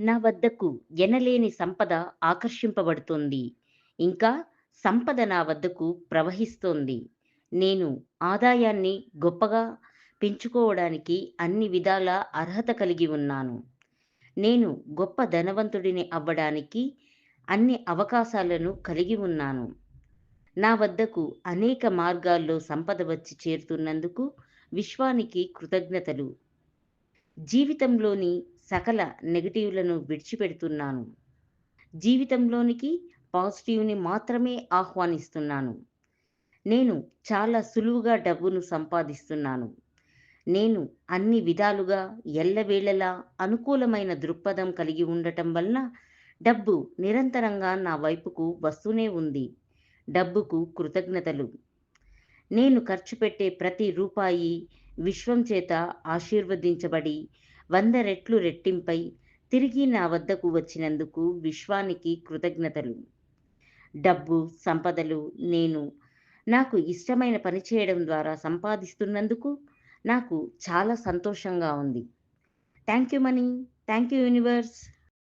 నా వద్దకు ఎనలేని సంపద ఆకర్షింపబడుతోంది. ఇంకా సంపద నా వద్దకు ప్రవహిస్తోంది. నేను ఆదాయాన్ని గొప్పగా పెంచుకోవడానికి అన్ని విధాల అర్హత కలిగి ఉన్నాను. నేను గొప్ప ధనవంతుడిని అవ్వడానికి అన్ని అవకాశాలను కలిగి ఉన్నాను. నా వద్దకు అనేక మార్గాల్లో సంపద వచ్చి చేరుతున్నందుకు విశ్వానికి కృతజ్ఞతలు. జీవితంలోని సకల నెగిటివ్లను విడిచిపెడుతున్నాను. జీవితంలోనికి పాజిటివ్‌ని మాత్రమే ఆహ్వానిస్తున్నాను. నేను చాలా సులువుగా డబ్బును సంపాదిస్తున్నాను. నేను అన్ని విధాలుగా ఎల్లవేళలా అనుకూలమైన దృక్పథం కలిగి ఉండటం వలన డబ్బు నిరంతరంగా నా వైపుకు వస్తూనే ఉంది. డబ్బుకు కృతజ్ఞతలు. నేను ఖర్చు పెట్టే ప్రతి రూపాయి విశ్వం చేత ఆశీర్వదించబడి వంద రెట్లు రెట్టింపై తిరిగి నా వద్దకు వచ్చినందుకు విశ్వానికి కృతజ్ఞతలు. డబ్బు, సంపదలు నేను నాకు ఇష్టమైన పని చేయడం ద్వారా సంపాదిస్తున్నందుకు నాకు చాలా సంతోషంగా ఉంది. Thank you money. Thank you universe.